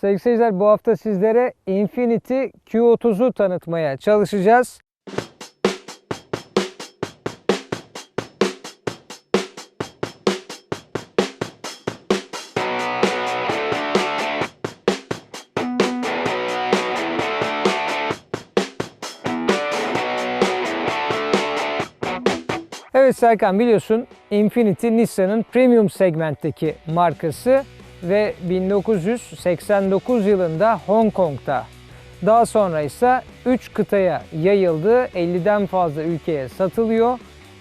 Sevgili seyirciler bu hafta sizlere Infiniti Q30'u tanıtmaya çalışacağız. Evet Serkan biliyorsun Infiniti Nissan'ın premium segmentteki markası ve 1989 yılında Hong Kong'da daha sonra ise 3 kıtaya yayıldı. 50'den fazla ülkeye satılıyor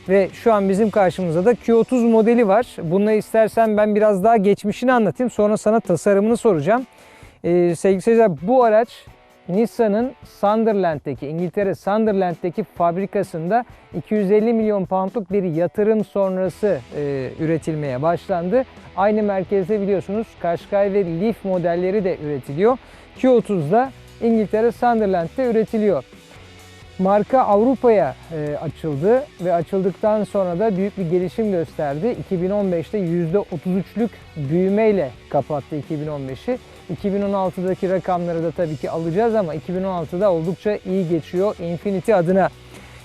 ve şu an bizim karşımızda da Q30 modeli var. Bunu istersen ben biraz daha geçmişini anlatayım. Sonra sana tasarımını soracağım. Ee, sevgili seyirciler bu araç Nissan'ın Sunderland'deki, İngiltere Sunderland'deki fabrikasında 250 milyon poundluk bir yatırım sonrası e, üretilmeye başlandı. Aynı merkezde biliyorsunuz Qashqai ve Leaf modelleri de üretiliyor. Q30'da İngiltere Sunderland'de üretiliyor. Marka Avrupa'ya e, açıldı ve açıldıktan sonra da büyük bir gelişim gösterdi. 2015'te %33'lük büyümeyle kapattı 2015'i. 2016'daki rakamları da tabii ki alacağız ama 2016'da oldukça iyi geçiyor Infiniti adına.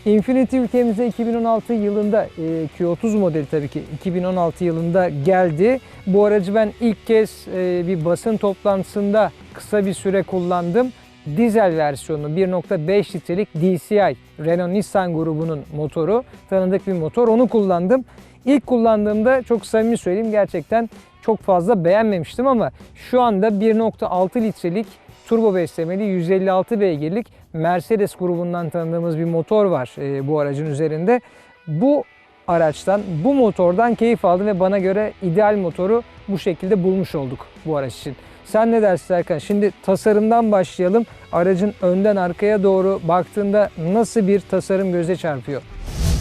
Infiniti ülkemize 2016 yılında e, Q30 modeli tabii ki 2016 yılında geldi. Bu aracı ben ilk kez e, bir basın toplantısında kısa bir süre kullandım. Dizel versiyonu 1.5 litrelik DCI Renault Nissan grubunun motoru. Tanıdık bir motor. Onu kullandım. İlk kullandığımda çok samimi söyleyeyim gerçekten çok fazla beğenmemiştim ama şu anda 1.6 litrelik turbo beslemeli 156 beygirlik Mercedes grubundan tanıdığımız bir motor var e, bu aracın üzerinde. Bu araçtan, bu motordan keyif aldım ve bana göre ideal motoru bu şekilde bulmuş olduk bu araç için. Sen ne dersin Serkan? Şimdi tasarımdan başlayalım. Aracın önden arkaya doğru baktığında nasıl bir tasarım göze çarpıyor?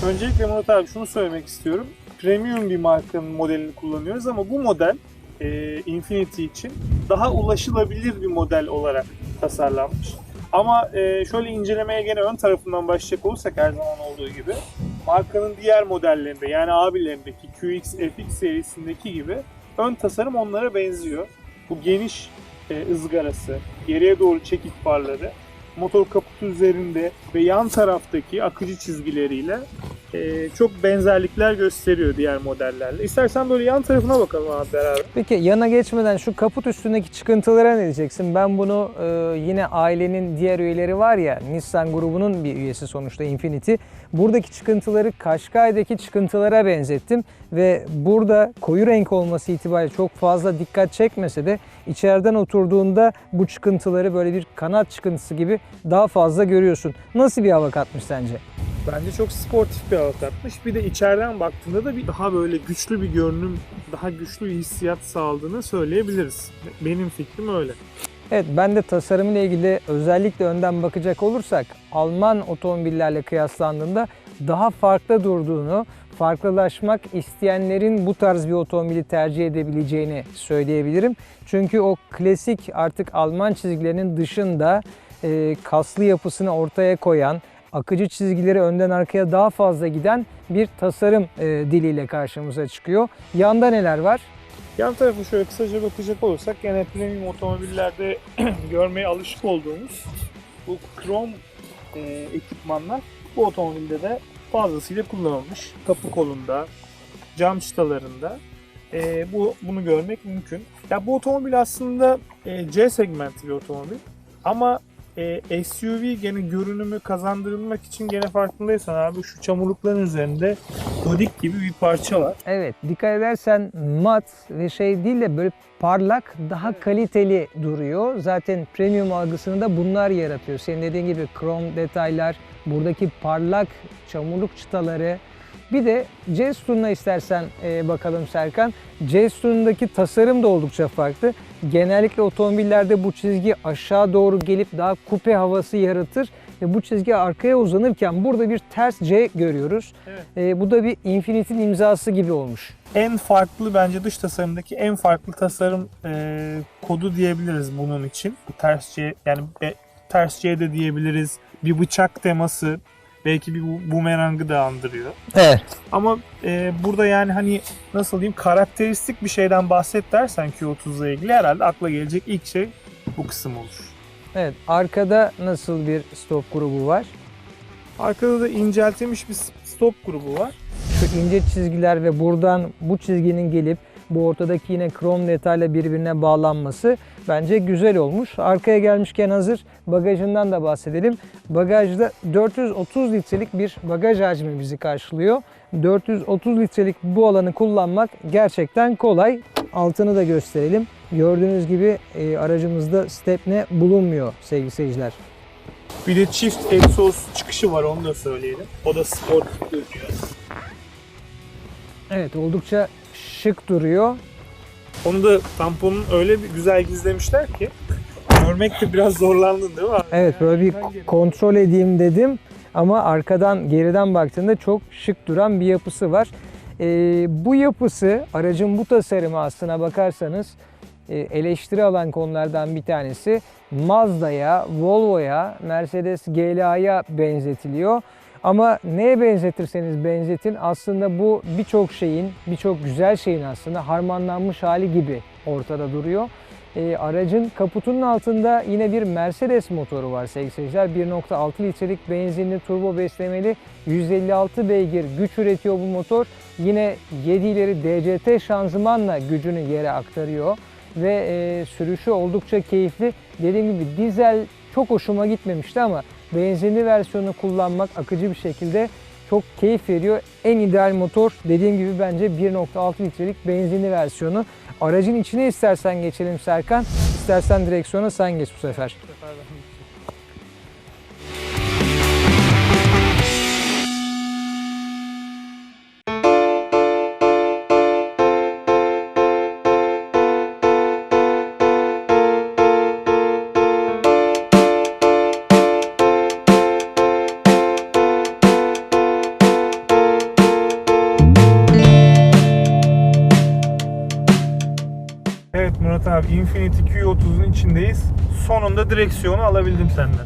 Öncelikle Murat abi şunu söylemek istiyorum. Premium bir markanın modelini kullanıyoruz ama bu model e, Infiniti için daha ulaşılabilir bir model olarak tasarlanmış. Ama e, şöyle incelemeye gene ön tarafından başlayacak olursak her zaman olduğu gibi markanın diğer modellerinde yani abilerindeki QX, FX serisindeki gibi ön tasarım onlara benziyor. Bu geniş e, ızgarası, geriye doğru çekik farları, motor kaputu üzerinde ve yan taraftaki akıcı çizgileriyle e, çok benzerlikler gösteriyor diğer modellerle. İstersen böyle yan tarafına bakalım abi. Peki yana geçmeden şu kaput üstündeki çıkıntılara ne diyeceksin? Ben bunu e, yine ailenin diğer üyeleri var ya Nissan grubunun bir üyesi sonuçta Infiniti. Buradaki çıkıntıları Qashqai'deki çıkıntılara benzettim ve burada koyu renk olması itibariyle çok fazla dikkat çekmese de içeriden oturduğunda bu çıkıntıları böyle bir kanat çıkıntısı gibi daha fazla görüyorsun. Nasıl bir hava katmış sence? Bence çok sportif bir hava katmış. Bir de içeriden baktığında da bir daha böyle güçlü bir görünüm, daha güçlü bir hissiyat sağladığını söyleyebiliriz. Benim fikrim öyle. Evet ben de tasarımıyla ilgili özellikle önden bakacak olursak Alman otomobillerle kıyaslandığında daha farklı durduğunu, farklılaşmak isteyenlerin bu tarz bir otomobili tercih edebileceğini söyleyebilirim. Çünkü o klasik artık Alman çizgilerinin dışında e, kaslı yapısını ortaya koyan, akıcı çizgileri önden arkaya daha fazla giden bir tasarım e, diliyle karşımıza çıkıyor. Yanda neler var? Yan tarafı şöyle kısaca bakacak olursak gene premium otomobillerde görmeye alışık olduğumuz bu krom e, ekipmanlar bu otomobilde de fazlasıyla kullanılmış. Kapı kolunda, cam çıtalarında e, bu bunu görmek mümkün. Ya bu otomobil aslında e, C segmenti bir otomobil ama e, SUV gene görünümü kazandırılmak için gene farkındaysan abi şu çamurlukların üzerinde kodik gibi bir parça var. Evet dikkat edersen mat ve şey değil de böyle parlak daha kaliteli duruyor. Zaten premium algısını da bunlar yaratıyor. Senin dediğin gibi krom detaylar, buradaki parlak çamurluk çıtaları. Bir de Jestun'la istersen e, bakalım Serkan. Jestun'daki tasarım da oldukça farklı. Genellikle otomobillerde bu çizgi aşağı doğru gelip daha kupe havası yaratır. Ve bu çizgi arkaya uzanırken burada bir ters C görüyoruz. Evet. E, bu da bir Infinite'in imzası gibi olmuş. en farklı bence dış tasarımdaki en farklı tasarım e, kodu diyebiliriz bunun için. Bu ters C yani e, ters C de diyebiliriz. Bir bıçak teması belki bir bu- bumerangı da andırıyor. Evet. Ama e, burada yani hani nasıl diyeyim karakteristik bir şeyden bahset dersen Q30'la ilgili herhalde akla gelecek ilk şey bu kısım olur. Evet, arkada nasıl bir stop grubu var? Arkada da inceltilmiş bir stop grubu var. Şu ince çizgiler ve buradan bu çizginin gelip bu ortadaki yine krom detayla birbirine bağlanması bence güzel olmuş. Arkaya gelmişken hazır bagajından da bahsedelim. Bagajda 430 litrelik bir bagaj hacmi bizi karşılıyor. 430 litrelik bu alanı kullanmak gerçekten kolay. Altını da gösterelim. Gördüğünüz gibi e, aracımızda stepne bulunmuyor sevgili seyirciler. Bir de çift egzoz çıkışı var onu da söyleyelim. O da sportif görünüyor. Evet oldukça şık duruyor. Onu da tamponun öyle bir güzel gizlemişler ki görmekte biraz zorlandın değil mi abi? Evet böyle bir kontrol edeyim dedim ama arkadan geriden baktığında çok şık duran bir yapısı var. Ee, bu yapısı aracın bu tasarımı aslına bakarsanız e, eleştiri alan konulardan bir tanesi Mazda'ya, Volvo'ya, Mercedes GLA'ya benzetiliyor. Ama neye benzetirseniz benzetin aslında bu birçok şeyin, birçok güzel şeyin aslında harmanlanmış hali gibi ortada duruyor. E, aracın kaputunun altında yine bir Mercedes motoru var seyirciler. 1.6 litrelik benzinli turbo beslemeli 156 beygir güç üretiyor bu motor. Yine 7 ileri DCT şanzımanla gücünü yere aktarıyor ve e, sürüşü oldukça keyifli. Dediğim gibi dizel çok hoşuma gitmemişti ama benzinli versiyonu kullanmak akıcı bir şekilde çok keyif veriyor. En ideal motor dediğim gibi bence 1.6 litrelik benzinli versiyonu. Aracın içine istersen geçelim Serkan, istersen direksiyona sen geç bu sefer. Evet Murat abi Infiniti Q30'un içindeyiz. Sonunda direksiyonu alabildim senden.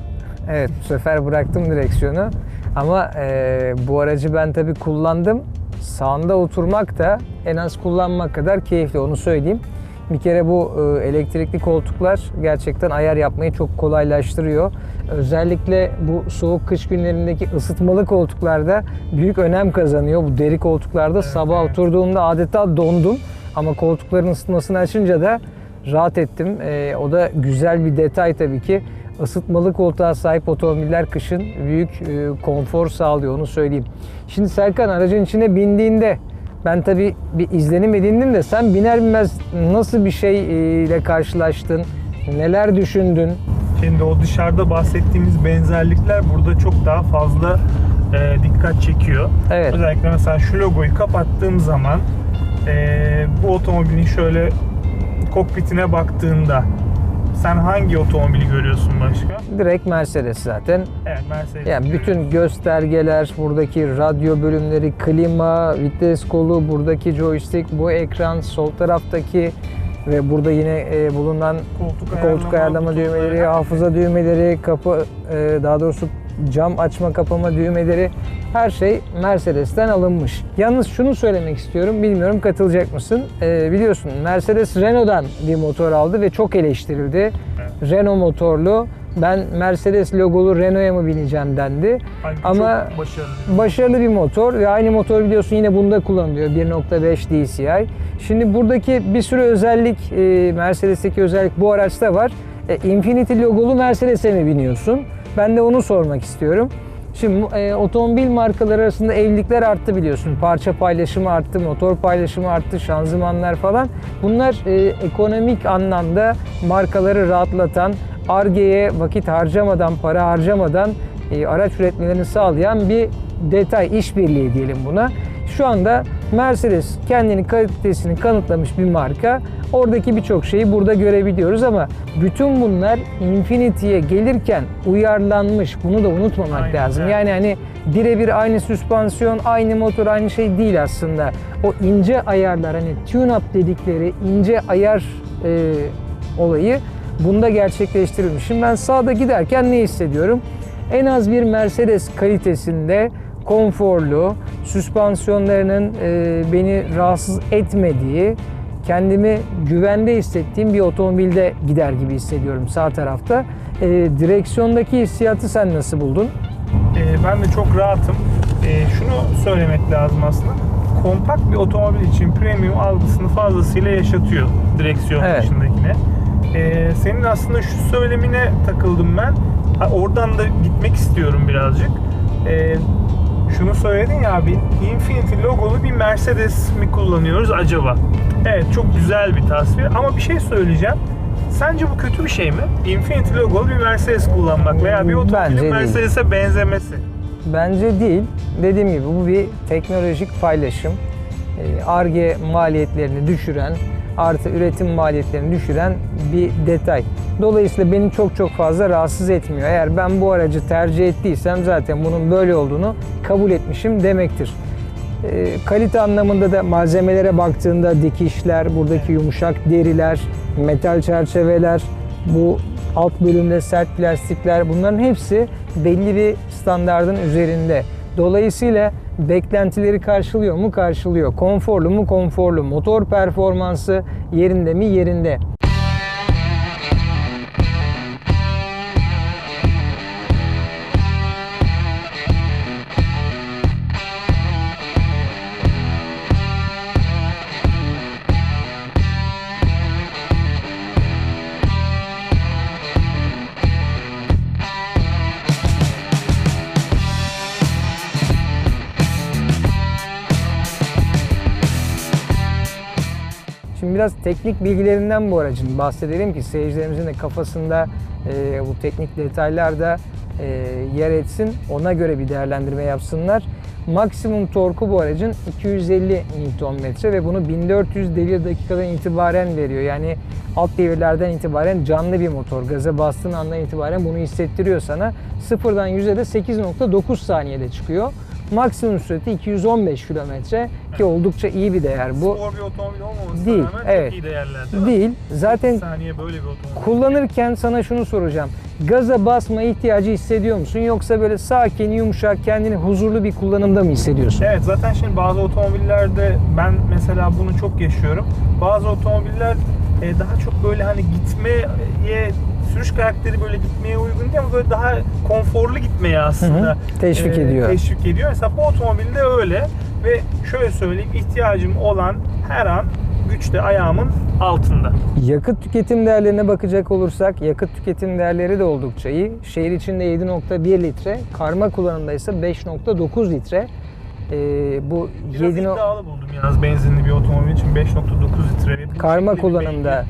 Evet bu sefer bıraktım direksiyonu ama e, bu aracı ben tabi kullandım. Sağında oturmak da en az kullanmak kadar keyifli onu söyleyeyim. Bir kere bu e, elektrikli koltuklar gerçekten ayar yapmayı çok kolaylaştırıyor. Özellikle bu soğuk kış günlerindeki ısıtmalı koltuklarda büyük önem kazanıyor. Bu deri koltuklarda sabah evet. oturduğumda adeta dondum. Ama koltukların ısıtmasını açınca da rahat ettim. E, o da güzel bir detay tabii ki. Isıtmalı koltuğa sahip otomobiller kışın büyük e, konfor sağlıyor onu söyleyeyim. Şimdi Serkan aracın içine bindiğinde ben tabii bir izlenim edindim de sen biner binmez nasıl bir şey e, ile karşılaştın? Neler düşündün? Şimdi o dışarıda bahsettiğimiz benzerlikler burada çok daha fazla e, dikkat çekiyor. Evet. Özellikle mesela şu logoyu kapattığım zaman e, bu otomobilin şöyle kokpitine baktığında sen hangi otomobili görüyorsun başka? Direkt Mercedes zaten. Evet Mercedes. Yani bütün göstergeler, buradaki radyo bölümleri, klima, vites kolu, buradaki joystick, bu ekran, sol taraftaki ve burada yine e, bulunan koltuk, koltuk ayarlama düğmeleri, hafıza düğmeleri, kapı e, daha doğrusu cam açma kapama düğmeleri her şey Mercedes'ten alınmış. Yalnız şunu söylemek istiyorum, bilmiyorum katılacak mısın? E, biliyorsun Mercedes Renault'dan bir motor aldı ve çok eleştirildi. Renault motorlu, ben Mercedes logolu Renault'a mı bineceğim dendi. Halbuki Ama başarılı. başarılı bir motor ve aynı motor biliyorsun yine bunda kullanılıyor 1.5 DCI. Şimdi buradaki bir sürü özellik e, Mercedes'teki özellik bu araçta var. E, Infiniti logolu Mercedes'e mi biniyorsun? Ben de onu sormak istiyorum. Şimdi e, otomobil markaları arasında evlilikler arttı biliyorsun. Parça paylaşımı arttı, motor paylaşımı arttı, şanzımanlar falan. Bunlar e, ekonomik anlamda markaları rahatlatan, Ar-Ge'ye vakit harcamadan, para harcamadan e, araç üretmelerini sağlayan bir detay, işbirliği diyelim buna. Şu anda Mercedes kendini kalitesini kanıtlamış bir marka. Oradaki birçok şeyi burada görebiliyoruz ama bütün bunlar Infinity'ye gelirken uyarlanmış. Bunu da unutmamak Aynen, lazım. Yani hani birebir aynı süspansiyon, aynı motor, aynı şey değil aslında. O ince ayarlar hani tune-up dedikleri ince ayar e, olayı bunda gerçekleştirilmiş. Şimdi ben sağda giderken ne hissediyorum? En az bir Mercedes kalitesinde konforlu, süspansiyonlarının e, beni rahatsız etmediği, kendimi güvende hissettiğim bir otomobilde gider gibi hissediyorum sağ tarafta. E, direksiyondaki hissiyatı sen nasıl buldun? Ee, ben de çok rahatım. Ee, şunu söylemek lazım aslında. Kompakt bir otomobil için premium algısını fazlasıyla yaşatıyor direksiyon Evet. dışındakine. Ee, senin aslında şu söylemine takıldım ben. Ha, oradan da gitmek istiyorum birazcık. Ee, şunu söyledin ya abi, Infinity logolu bir Mercedes mi kullanıyoruz acaba? Evet çok güzel bir tasvir ama bir şey söyleyeceğim. Sence bu kötü bir şey mi? Infinity logolu bir Mercedes kullanmak veya bir otomobilin. Mercedes'e benzemesi. Bence değil. Dediğim gibi bu bir teknolojik paylaşım. Ee, Ar-Ge maliyetlerini düşüren, artı üretim maliyetlerini düşüren bir detay. Dolayısıyla beni çok çok fazla rahatsız etmiyor. Eğer ben bu aracı tercih ettiysem zaten bunun böyle olduğunu kabul etmişim demektir. Ee, kalite anlamında da malzemelere baktığında dikişler, buradaki yumuşak deriler, metal çerçeveler, bu alt bölümde sert plastikler bunların hepsi belli bir standardın üzerinde. Dolayısıyla beklentileri karşılıyor mu? Karşılıyor. Konforlu mu? Konforlu. Motor performansı yerinde mi? Yerinde. Biraz teknik bilgilerinden bu aracın bahsedelim ki seyircilerimizin de kafasında e, bu teknik detaylar da e, yer etsin. Ona göre bir değerlendirme yapsınlar. Maksimum torku bu aracın 250 Nm ve bunu 1400 devir dakikadan itibaren veriyor. Yani alt devirlerden itibaren canlı bir motor. Gaza bastığın andan itibaren bunu hissettiriyor sana. Sıfırdan 100'e de 8.9 saniyede çıkıyor. Maksimum sürati 215 kilometre ki oldukça iyi bir değer bu. Spor bir otomobil olmamasına Değil, rağmen evet. çok iyi değerler değil. Zaten saniye böyle bir otomobil. kullanırken sana şunu soracağım. Gaza basma ihtiyacı hissediyor musun? Yoksa böyle sakin, yumuşak, kendini huzurlu bir kullanımda mı hissediyorsun? Evet zaten şimdi bazı otomobillerde ben mesela bunu çok yaşıyorum. Bazı otomobiller e, daha çok böyle hani gitmeye sürüş karakteri böyle gitmeye uygun değil ama böyle daha konforlu gitmeye aslında Hı hı, teşvik ediyor. Teşvik ediyor. Mesela bu otomobilde öyle ve şöyle söyleyeyim ihtiyacım olan her an güçte ayağımın altında. Yakıt tüketim değerlerine bakacak olursak yakıt tüketim değerleri de oldukça iyi. Şehir içinde 7.1 litre, karma kullanımda ise 5.9 litre. Ee, bu Biraz 7 no- iddialı buldum yalnız benzinli bir otomobil için 5.9 litre. Karma kullanımda.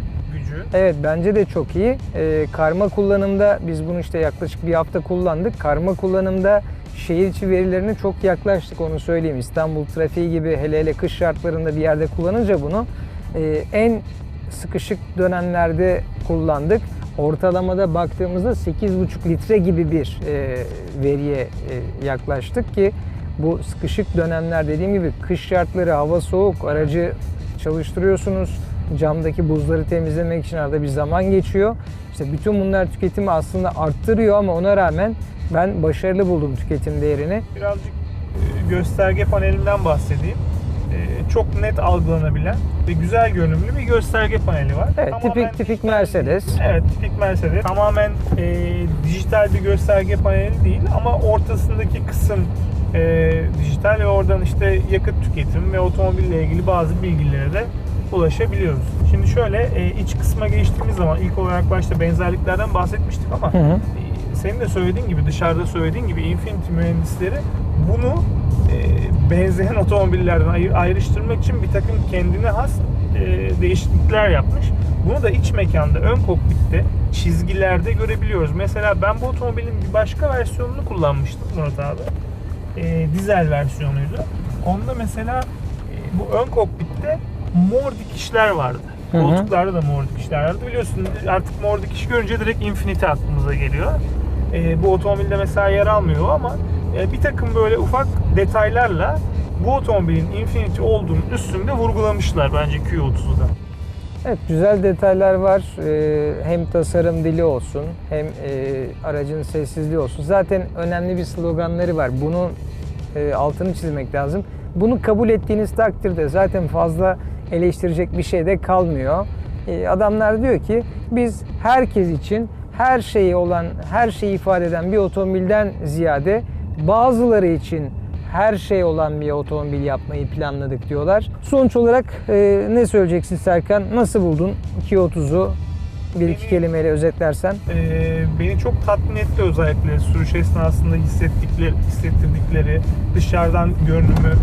Gücü. Evet bence de çok iyi. Ee, karma kullanımda biz bunu işte yaklaşık bir hafta kullandık. Karma kullanımda şehir içi verilerine çok yaklaştık onu söyleyeyim. İstanbul trafiği gibi hele hele kış şartlarında bir yerde kullanınca bunu e, en sıkışık dönemlerde kullandık. Ortalamada baktığımızda 8,5 litre gibi bir e, veriye e, yaklaştık ki bu sıkışık dönemler dediğim gibi kış şartları, hava soğuk, aracı çalıştırıyorsunuz. Camdaki buzları temizlemek için arada bir zaman geçiyor. İşte bütün bunlar tüketimi aslında arttırıyor ama ona rağmen ben başarılı buldum tüketim değerini. Birazcık e, gösterge panelinden bahsedeyim. E, Çok net algılanabilen ve güzel görünümlü bir gösterge paneli var. Evet, Tamamen tipik tipik Mercedes. Evet, tipik Mercedes. Tamamen e, dijital bir gösterge paneli değil ama ortasındaki kısım e, dijital ve oradan işte yakıt tüketimi ve otomobille ilgili bazı bilgilere de ulaşabiliyoruz. Şimdi şöyle e, iç kısma geçtiğimiz zaman ilk olarak başta benzerliklerden bahsetmiştik ama Hı hı. e, senin de söylediğin gibi dışarıda söylediğin gibi Infiniti mühendisleri bunu e, benzeyen otomobillerden ayır- ayrıştırmak için bir takım kendine has e, değişiklikler yapmış. Bunu da iç mekanda, ön kokpitte çizgilerde görebiliyoruz. Mesela ben bu otomobilin bir başka versiyonunu kullanmıştım Murat abi. E, dizel versiyonuydu. Onda mesela e, bu ön kokpitte mor dikişler vardı. Hı hı. Koltuklarda da mor dikişler vardı. Biliyorsun artık mor dikiş görünce direkt Infiniti aklımıza geliyor. E, bu otomobilde mesela yer almıyor ama e, bir takım böyle ufak detaylarla bu otomobilin Infiniti olduğunun üstünde vurgulamışlar bence Q30'da. Evet güzel detaylar var. Ee, hem tasarım dili olsun hem e, aracın sessizliği olsun. Zaten önemli bir sloganları var. Bunun e, altını çizmek lazım. Bunu kabul ettiğiniz takdirde zaten fazla eleştirecek bir şey de kalmıyor. E, Adamlar diyor ki biz herkes için her şeyi olan, her şeyi ifade eden bir otomobilden ziyade bazıları için her şey olan bir otomobil yapmayı planladık diyorlar. Sonuç olarak e, ne söyleyeceksin Serkan? Nasıl buldun Q30'u? Bir iki kelimeyle özetlersen. Ee, beni çok tatmin etti özellikle sürüş esnasında hissettikleri, hissettirdikleri dışarıdan görünümü,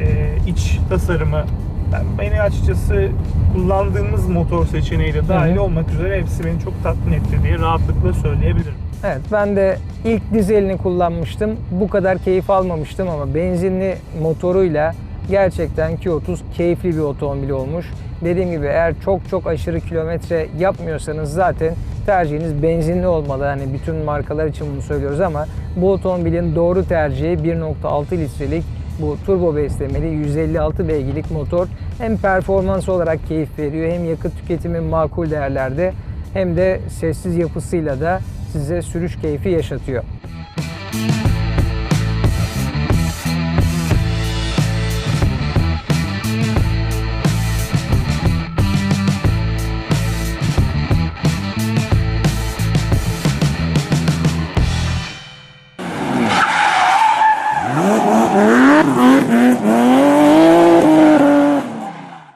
e, iç tasarımı. Ben, beni açıkçası kullandığımız motor seçeneği de dahil Hı hı. olmak üzere hepsi beni çok tatmin etti diye rahatlıkla söyleyebilirim. Evet ben de ilk dizelini kullanmıştım. Bu kadar keyif almamıştım ama benzinli motoruyla gerçekten Q30 keyifli bir otomobil olmuş. Dediğim gibi eğer çok çok aşırı kilometre yapmıyorsanız zaten tercihiniz benzinli olmalı. Hani bütün markalar için bunu söylüyoruz ama bu otomobilin doğru tercihi 1.6 litrelik bu turbo beslemeli 156 beygirlik motor hem performans olarak keyif veriyor hem yakıt tüketimi makul değerlerde hem de sessiz yapısıyla da size sürüş keyfi yaşatıyor.